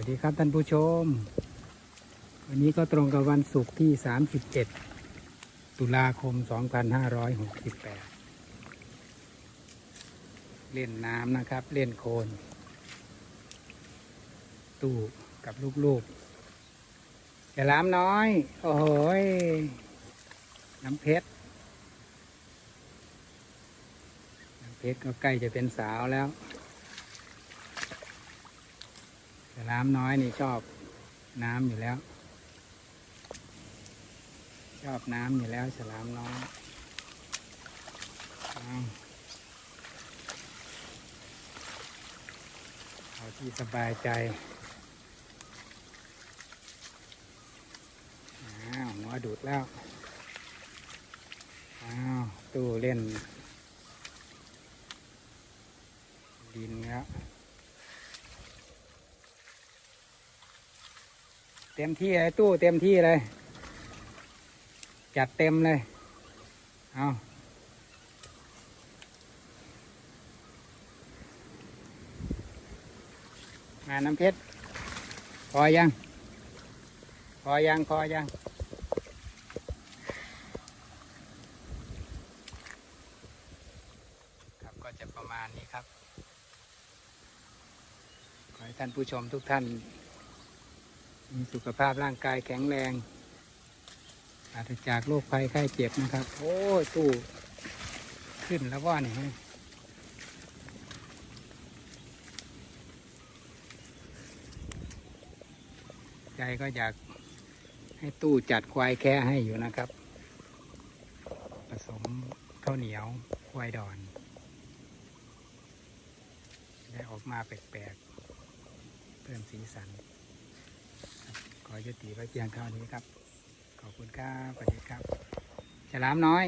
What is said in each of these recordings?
วัสดีครับท่านผู้ชม วันนี้ก็ตรงกับวันศุกร์ที่31ตุลาคม 2568 เล่นน้ำนะครับ เล่นโคลนตู้กับลูกๆจะล้ามน้อย โอ้โหน้ำเพชร น้ำเพชรก็ใกล้จะเป็นสาวแล้ว ฉลามน้อยนี่ชอบน้ำอยู่แล้ว ชอบน้ำอยู่แล้วฉลามน้อยเอาเอาที่สบายใจอ้าวหัวดูดแล้ว อ้าวตู้เล่น ดินแล้ว เต็มที่เลยตู้เต็มที่เลย จัดเต็มเลย เอางานน้ำเพชร พอยัง พอยัง พอยังครับก็จะประมาณนี้ครับ ขอให้ท่านผู้ชมทุกท่าน มีสุขภาพร่างกายแข็งแรงปราศจากโรคภัยไข้เจ็บนะครับ โอ้ตู้ขึ้นแล้วว่านี่ใจก็อยากให้ตู้จัดควายแค่ให้อยู่นะครับ ผสมข้าวเหนียวควายดอน ได้ออกมาแปลกๆเพิ่มสีสัน ขอยุติไว้เพียงเท่านี้ครับ ขอบคุณครับสวัสดีครับ ฉลามน้อย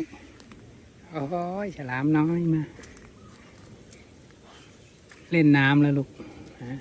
โอ้ยฉลามน้อยมา เล่นน้ำแล้วลูกฮะ